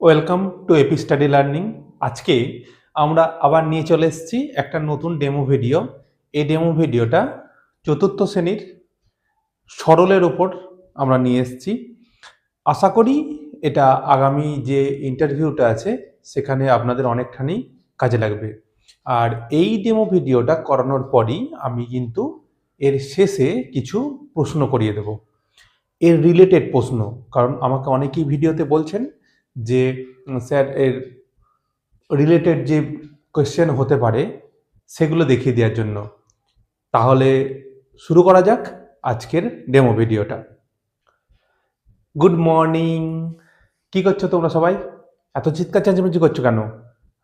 Welcome to AP study learning আজকে আমরা আবার নিয়ে চলে এসেছি একটা নতুন ডেমো ভিডিও এই ডেমো ভিডিওটা চতুর্থ শ্রেণির সরলের ওপর আমরা নিয়ে এসেছি। আশা করি এটা আগামী যে ইন্টারভিউটা আছে, সেখানে আপনাদের অনেকখানি কাজে লাগবে। আর এই ডেমো ভিডিওটা করানোর পরই আমি কিন্তু এর শেষে কিছু প্রশ্ন করিয়ে দেব। এর রিলেটেড প্রশ্ন, কারণ আমাকে অনেকেই ভিডিওতে বলছেন যে স্যার, এর রিলেটেড যে কোয়েশ্চেন হতে পারে, সেগুলো দেখিয়ে দেওয়ার জন্য। তাহলে শুরু করা যাক আজকের ডেমো ভিডিওটা গুড মর্নিং কি করছ তোমরা সবাই? এত চিৎকার চেঁচামেচি করছ কেন?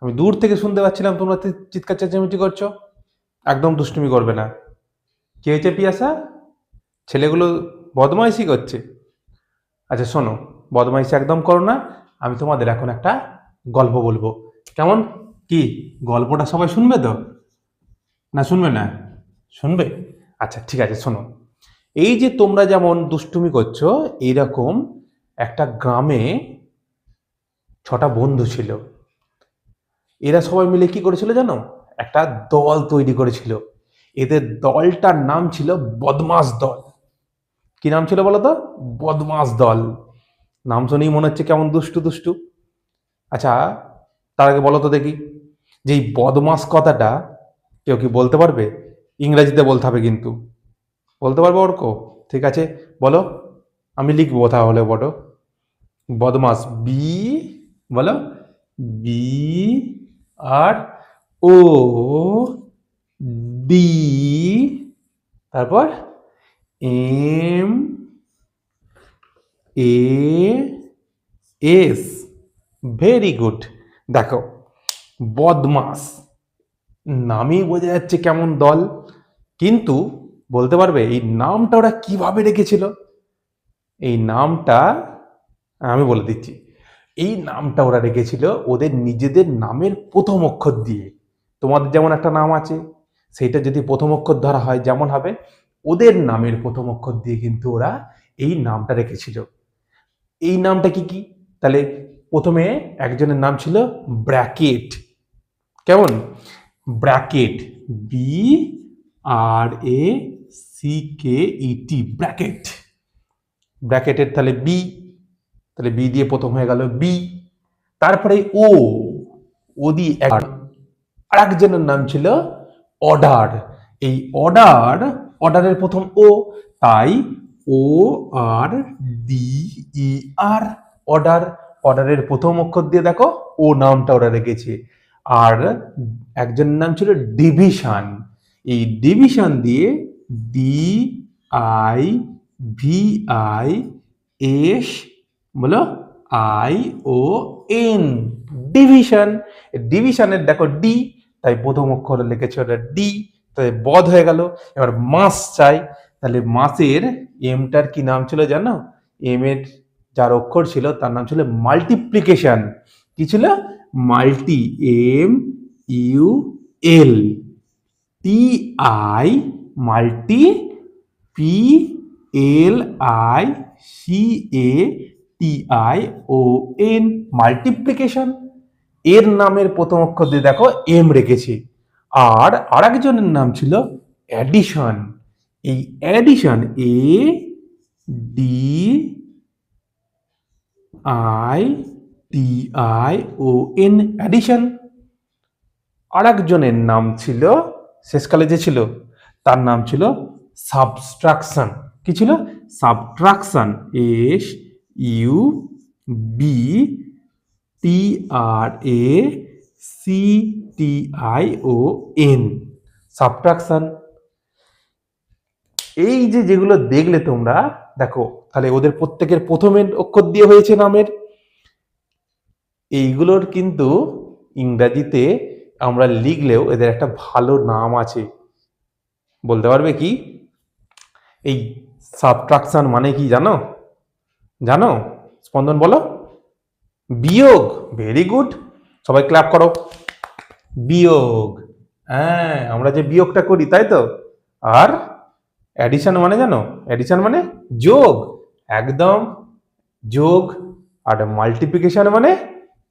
আমি দূর থেকে শুনতে পাচ্ছিলাম তোমরা চিৎকার চেঁচামেচি করছ। একদম দুষ্টুমি করবে না। কে হয়েছে পিয়াসা? ছেলেগুলো বদমাইশি করছে। আচ্ছা শোনো, বদমাইশি একদম করো না। আমি তোমাদের এখন একটা গল্প বলব। কেমন? কি? গল্পটা সবাই শুনবে তো? না শুনবে না? শুনবে? আচ্ছা ঠিক আছে, শোনো। এই যে তোমরা যেমন দুষ্টুমি করছ এইরকম একটা গ্রামে ছটা বন্ধু ছিল। এরা সবাই মিলে কি করেছিল জানো? একটা দল তৈরি করেছিল। এদের দলটার নাম ছিল বদমাস দল। কি নাম ছিল বলো তো? বদমাস দল। নাম শুনেই মনে হচ্ছে কেমন দুষ্টু দুষ্টু। আচ্ছা তার আগে বলো তো দেখি, যে এই বদমাস কথাটা কেউ কি বলতে পারবে? ইংরাজিতে বলতে হবে কিন্তু। বলতে পারবে অর্ক ঠিক আছে, বলো। আমি লিখব তাহলে বলো। বদমাস, বি, বলো। বি, আর, ও, ডি, তারপর, M A S very good দেখো, বদমাস। নামই বোঝা যাচ্ছে কেমন দল। কিন্তু বলতে পারবে, এই নামটা ওরা কীভাবে রেখেছিল? এই নামটা আমি বলে দিচ্ছি। এই নামটা ওরা রেখেছিল ওদের নিজেদের নামের প্রথম অক্ষর দিয়ে। তোমাদের যেমন একটা নাম আছে, সেইটা যদি প্রথম অক্ষর ধরা হয়, যেমন হবে, ওদের নামের প্রথম অক্ষর দিয়ে কিন্তু ওরা এই নামটা রেখেছিল। এই নামটা কি কি? তাহলে প্রথমে একজনের নাম ছিল ব্র্যাকেট। কেমন? Bracket. B R A C K E T bracket. ব্র্যাকেটের তাহলে বি তাহলে বি দিয়ে প্রথম হয়ে গেল বি তারপরে ও ও দিয়ে আর একজনের নাম ছিল অর্ডার। এই অর্ডার, অর্ডারের প্রথম ও তাই ও, আর ডি ই, আর। অর্ডার অর্ডারের প্রথম অক্ষর দিয়ে দেখো, ও নামটা ওরা রেখেছে। আর একজনের নাম ছিল ডিভিশন। এই ডিভিশন দিয়ে D I V I S বলো আই ও এন ডিভিশন। ডিভিশনের দেখো ডি তাই প্রথম অক্ষরে লিখেছে ওটা ডি তাই বধ হয়ে গেল। এবার মাস চাই। তাহলে মাসের এমটার কি নাম ছিল জানো? এম এর যার অক্ষর ছিল তার নাম ছিল মাল্টিপ্লিকেশন কি ছিল? Multi M U L T I multi P L I C A T I O N multiplication এর নামের প্রথম অক্ষর দিয়ে দেখো এম রেখেছি। আর আরেকজনের নাম ছিল অ্যাডিশন এই addition A D I T I O N addition আরেকজনের নাম ছিল শেষকালে যে ছিল, তার নাম ছিল সাবস্ট্রাকশন কি ছিল? Subtraction S U B T R A C T I O N subtraction এই যে যেগুলো দেখলে তোমরা, দেখো, তাহলে ওদের প্রত্যেকের প্রথমের অক্ষর দিয়ে হয়েছে নামের। এইগুলোর কিন্তু ইংরাজিতে আমরা লিখলেও এদের একটা ভালো নাম আছে। বলতে পারবে কি? এই সাবট্রাকশন মানে কি জানো? জানো? স্পন্দন বলো। বিয়োগ ভেরি গুড সবাই ক্ল্যাপ করো। বিয়োগ। হ্যাঁ আমরা যে বিয়োগটা করি, তাই তো? আর অ্যাডিশন মানে জানো? অ্যাডিশন মানে যোগ। একদম যোগ। আর মাল্টিপ্লিকেশন মানে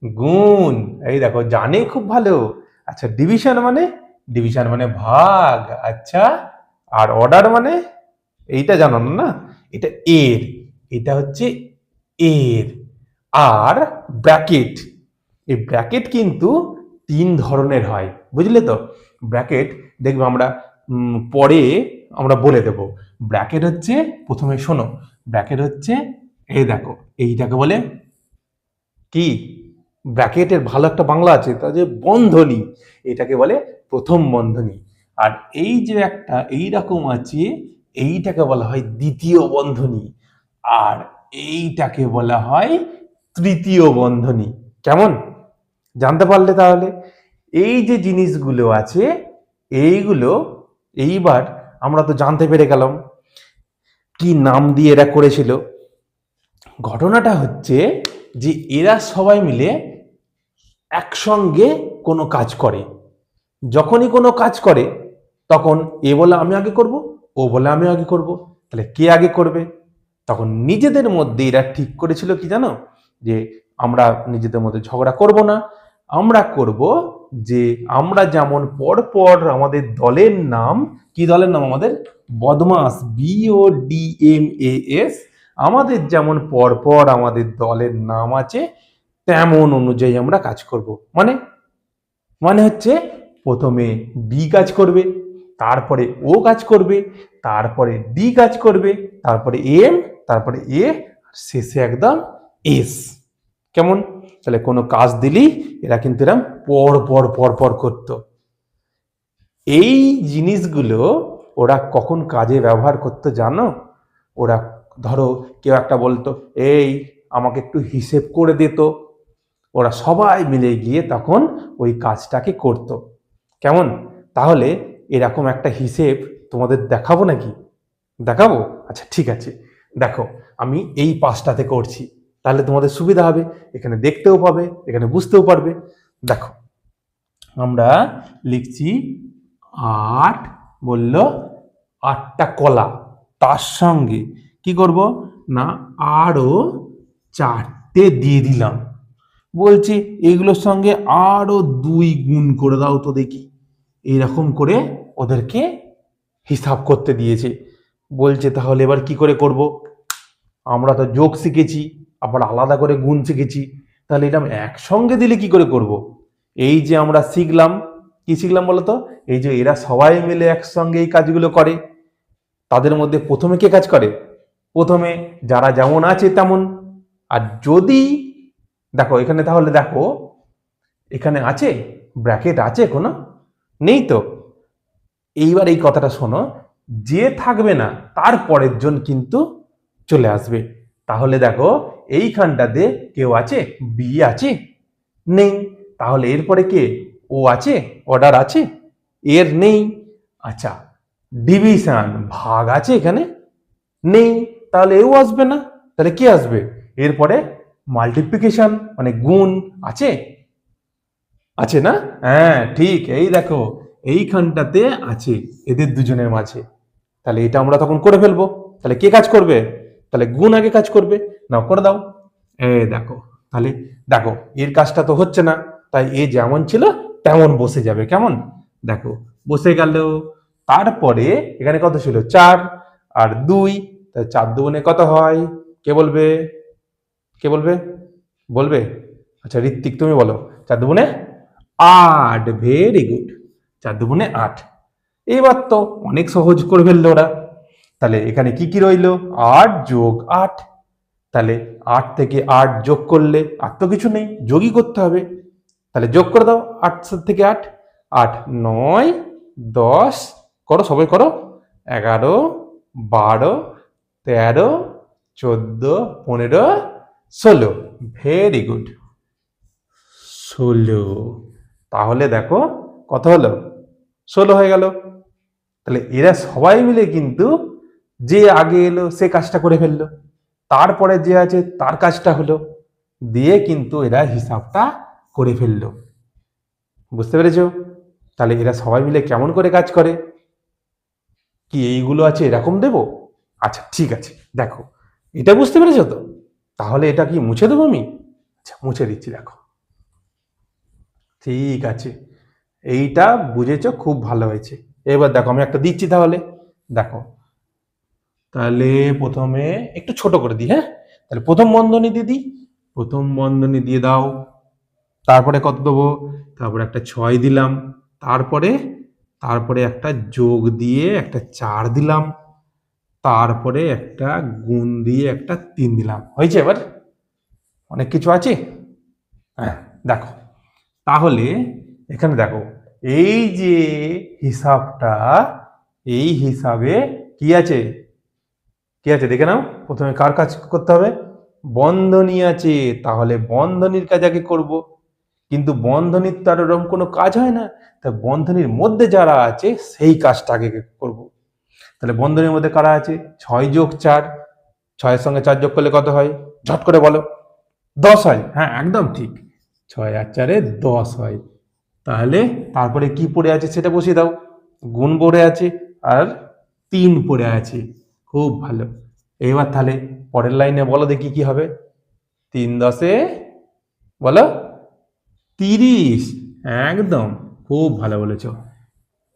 গুণ। এই দেখো, জানে খুব ভালো। আচ্ছা ডিভিশন মানে? ডিভিশন মানে ভাগ। আচ্ছা আর অর্ডার মানে? এইটা জানো না এটা এর। এটা হচ্ছে এর। আর ব্র্যাকেট এই ব্র্যাকেট কিন্তু তিন ধরনের হয়। বুঝলে তো? ব্র্যাকেট দেখবে আমরা পরে আমরা বলে দেব। ব্র্যাকেট হচ্ছে, প্রথমে শোনো, ব্র্যাকেট হচ্ছে, এই দেখো, এইটাকে বলে কি? ব্র্যাকেটের ভালো একটা বাংলা আছে, তা যে বন্ধনী, এটাকে বলে প্রথম বন্ধনী। আর এই যে একটা এই রকম আছে, এইটাকে বলা হয় দ্বিতীয় বন্ধনী, আর এইটাকে বলা হয় তৃতীয় বন্ধনী। কেমন? জানতে পারলে তাহলে? এই যে জিনিসগুলো আছে, এইগুলো এইবার আমরা তো জানতে পেরে গেলাম কি নাম দিয়ে এরা করেছিল। ঘটনাটা হচ্ছে যে এরা সবাই মিলে একসঙ্গে কোনো কাজ করে। যখনই কোনো কাজ করে, তখন এ বলে আমি আগে করব, ও বলে আমি আগে করব। তাহলে কে আগে করবে? তখন নিজেদের মধ্যে এরা ঠিক করেছিল কি জানো? যে আমরা নিজেদের মধ্যে ঝগড়া করব না, আমরা করব যে আমরা যেমন পর পর আমাদের দলের নাম, কি দলের নাম আমাদের? বদমাস B O D M A S আমাদের যেমন পরপর আমাদের দলের নাম আছে, তেমন অনুযায়ী আমরা কাজ করব। মানে মানে হচ্ছে প্রথমে বি কাজ করবে, তারপরে ও কাজ করবে, তারপরে ডি কাজ করবে, তারপরে এম তারপরে এ শেষে একদম এস কেমন? তাহলে কোনো কাজ দিলেই এরা কিন্তু এরম পর পর পর পর করতো। এই জিনিসগুলো ওরা কখন কাজে ব্যবহার করতো জানো? ওরা ধরো কেউ একটা বলতো, এই, আমাকে একটু হিসেব করে দিত ওরা সবাই মিলে গিয়ে তখন ওই কাজটাকে করত। কেমন? তাহলে এরকম একটা হিসেব তোমাদের দেখাবো নাকি? দেখাবো? আচ্ছা ঠিক আছে। দেখো, আমি এই পাঁচটাতে করছি। তাহলে তোমাদের সুবিধা হবে। এখানে দেখতেও পাবে, এখানে বুঝতেও পারবে। দেখো, আমরা লিখছি আট বলল আটটা কলা। তার সঙ্গে কি করব? না, আরও চারটে দিয়ে দিলাম। বলছি, এগুলোর সঙ্গে আরও দুই গুণ করে দাও তো দেখি। এইরকম করে ওদেরকে হিসাব করতে দিয়েছে। বলছে, তাহলে এবার কি করে করব? আমরা তো যোগ শিখেছি। আবার আলাদা করে গুণ শিখেছি, তাহলে এটা একসঙ্গে দিলে কি করে করব? এই যে আমরা শিখলাম, কি শিখলাম বলতো এই যে এরা সবাই মিলে একসঙ্গে এই কাজগুলো করে। তাদের মধ্যে প্রথমে কে কাজ করে? প্রথমে যারা যেমন আছে তেমন। আর যদি, দেখো এখানে তাহলে দেখো, এখানে আছে, ব্র্যাকেট আছে কোনো নেই তো? এইবার এই কথাটা শোনো, যে থাকবে না, তার পরের জন কিন্তু চলে আসবে। তাহলে দেখো এইখানটাতে কেউ আছে বি আছে, নেই। তাহলে এরপরে কে? ও আছে অর্ডার আছে, এর নেই। আচ্ছা ডিভিশন ভাগ আছে এখানে, নেই। তাহলে এও আসবে না। তাহলে কে আসবে? এরপরে মাল্টিপ্লিকেশন মানে গুণ আছে। আছে না? হ্যাঁ ঠিক। এই দেখো, এইখানটাতে আছে, এদের দুজনের মাঝে। তাহলে এটা আমরা তখন করে ফেলব। তাহলে কে কাজ করবে? তাহলে গুণ আগে কাজ করবে, নাও করে দাও। এ, দেখো, তাহলে দেখো, এর কাজটা তো হচ্ছে না, তাই এ যেমন ছিল, তেমন বসে যাবে, কেমন? দেখো, বসে গেল, তারপরে এখানে কত ছিল? চার আর দুই তাহলে চার দুগুণে কত হয়? কে বলবে? কে বলবে? বলবে? আচ্ছা ঋত্বিক, তুমি বলো, চার দুগুণে আট ভেরি গুড চার দুগুণে আট। এবার তো অনেক সহজ করে ফেলল ওরা। তাহলে এখানে কি কি রইল? আট যোগ আট। তাহলে আট থেকে আট যোগ করলে আর তো কিছু নেই, যোগই করতে হবে। তাহলে যোগ করে দাও, আট থেকে আট। আট, নয়, দশ, করো, সবাই করো। এগারো, বারো, তেরো, চোদ্দ, পনেরো, ষোলো। ভেরি গুড ষোলো। তাহলে দেখো কত হলো? ষোলো হয়ে গেল। তাহলে এরা সবাই মিলে কিন্তু যে আগে এলো, সে কাজটা করে ফেলল। তারপরে যে আছে, তার কাজটা হলো দিয়ে কিন্তু এরা হিসাবটা করে ফেলল। বুঝতে পেরেছ? তাহলে এরা সবাই মিলে কেমন করে কাজ করে? কি এইগুলো আছে এরকম দেবো? আচ্ছা ঠিক আছে, দেখো। এটা বুঝতে পেরেছ তো? তাহলে এটা কি মুছে দেবো আমি? আচ্ছা মুছে দিচ্ছি, দেখো। ঠিক আছে। এইটা বুঝেছ, খুব ভালো হয়েছে। এবার দেখো, আমি একটা দিচ্ছি তাহলে। দেখো তাহলে প্রথমে একটু ছোট করে দিই হ্যাঁ? তাহলে প্রথম বন্ধনী দিয়ে দিই, প্রথম বন্ধনী দিয়ে দাও, তারপরে কত দেবো? তারপরে একটা ছয় দিলাম, তারপরে তারপরে একটা যোগ দিয়ে একটা চার দিলাম, তারপরে একটা গুণ দিয়ে একটা তিন দিলাম। হয়েছে এবার? অনেক কিছু আছে? হ্যাঁ দেখো। তাহলে এখানে দেখো, এই যে হিসাবটা, এই হিসাবে কি আছে? কি আছে? দেখে নাও। প্রথমে কার কাজ করতে হবে? বন্ধনী আছে। তাহলে বন্ধনীর কাজ আগে করব। কিন্তু বন্ধনীর তো আর ওরকম কোনো কাজ হয় না। তা বন্ধনীর মধ্যে যারা আছে, সেই কাজটা আগে করব। তাহলে বন্ধনীর মধ্যে কারা আছে? ছয় যোগ চার। ছয়ের সঙ্গে চার যোগ করলে কত হয়? ঝট করে বলো। দশ হয়। হ্যাঁ একদম ঠিক। ছয় আর চারে দশ হয়। তাহলে তারপরে কি পড়ে আছে সেটা বসিয়ে দাও। গুণ পড়ে আছে আর তিন পড়ে আছে। খুব ভালো। এবার তাহলে পরের লাইনে বলো দেখি কি হবে। তিন দশে, বলো? তিরিশ। একদম, খুব ভালো বলেছ।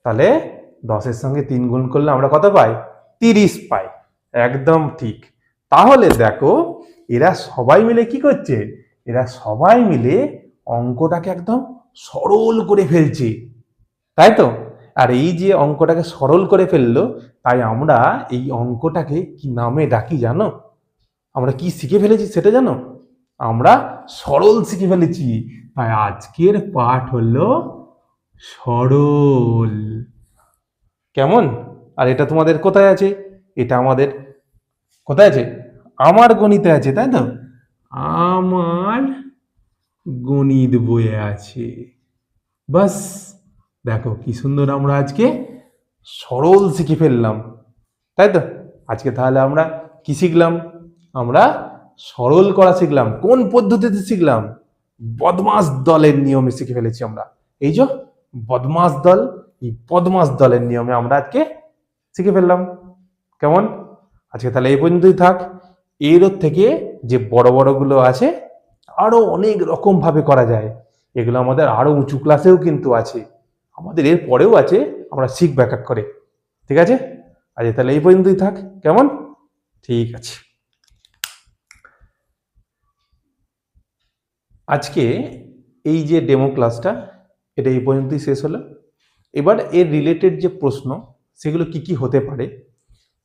তাহলে দশের সঙ্গে তিন গুণ করলে আমরা কত পাই? তিরিশ পাই। একদম ঠিক। তাহলে দেখো, এরা সবাই মিলে কি করছে? এরা সবাই মিলে অঙ্কটাকে একদম সরল করে ফেলছে। তাই তো? আর এই যে অঙ্কটাকে সরল করে ফেলল, তাই আমরা এই অঙ্কটাকে কি নামে ডাকি জানো? আমরা কি শিখে ফেলেছি সেটা জানো? আমরা সরল শিখে ফেলেছি। তাই আজকের পাঠ হলো সরল। কেমন? আর এটা তোমাদের কোথায় আছে? এটা আমাদের কোথায় আছে? আমার গণিতে আছে, তাই তো? আমার গণিত বইয়ে আছে। বাস। দেখো কি সুন্দর আমরা আজকে সরল শিখে ফেললাম। তাই তো? আজকে তাহলে আমরা কি শিখলাম? আমরা সরল করা শিখলাম। কোন পদ্ধতিতে শিখলাম? বদমাস দলের নিয়মে শিখে ফেলেছি আমরা। এই যে বদমাস দল, এই বদমাস দলের নিয়মে আমরা আজকে শিখে ফেললাম। কেমন? আজকে তাহলে এই পর্যন্তই থাক। এর থেকে যে বড় বড়গুলো আছে, আরও অনেক রকম ভাবে করা যায়। এগুলো আমাদের আরও উঁচু ক্লাসেও কিন্তু আছে। আমাদের এর পরেও আছে, আমরা শিখ এক করে। ঠিক আছে? আজ তাহলে এই পর্যন্তই থাক। কেমন? ঠিক আছে। আজকে এই যে ডেমো ক্লাসটা এটা এই পর্যন্তই শেষ হলো। এবার এর রিলেটেড যে প্রশ্ন, সেগুলো কি কি হতে পারে,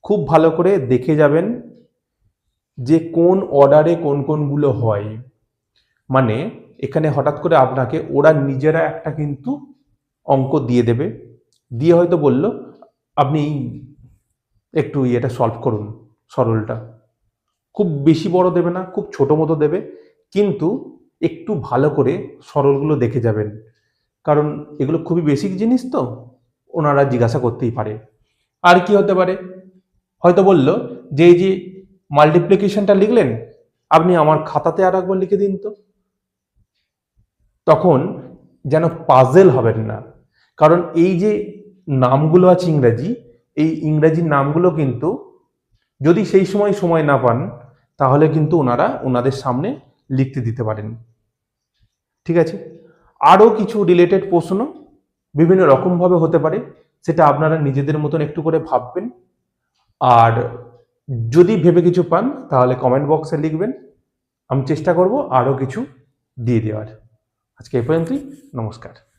খুব ভালো করে দেখে যাবেন যে কোন অর্ডারে কোন কোনগুলো হয়। মানে এখানে হঠাৎ করে আপনাকে, ওরা নিজেরা একটা কিন্তু অঙ্ক দিয়ে দেবে। দিয়ে হয়তো বলল, আপনি একটু ইয়েটা সলভ করুন সরলটা। খুব বেশি বড় দেবে না, খুব ছোট মতো দেবে, কিন্তু একটু ভালো করে সরলগুলো দেখে যাবেন। কারণ এগুলো খুবই বেসিক জিনিস তো, ওনারা জিজ্ঞাসা করতেই পারে। আর কি হতে পারে? হয়তো বলল যে, এই যে মাল্টিপ্লিকেশনটা লিখলেন, আপনি আমার খাতাতে আর একবার লিখে দিন তো। তখন যেন পাজেল হবেন না। কারণ এই যে নামগুলো আছে ইংরাজি, এই ইংরাজির নামগুলো কিন্তু যদি সেই সময় সময় না পান, তাহলে কিন্তু ওনারা ওনাদের সামনে লিখতে দিতে পারেন। ঠিক আছে? আরও কিছু রিলেটেড প্রশ্ন বিভিন্ন রকমভাবে হতে পারে, সেটা আপনারা নিজেদের মতন একটু করে ভাববেন। আর যদি ভেবে কিছু পান, তাহলে কমেন্ট বক্সে লিখবেন। আমি চেষ্টা করব আরও কিছু দিয়ে দেওয়ার। আজকে এ পর্যন্তই, নমস্কার।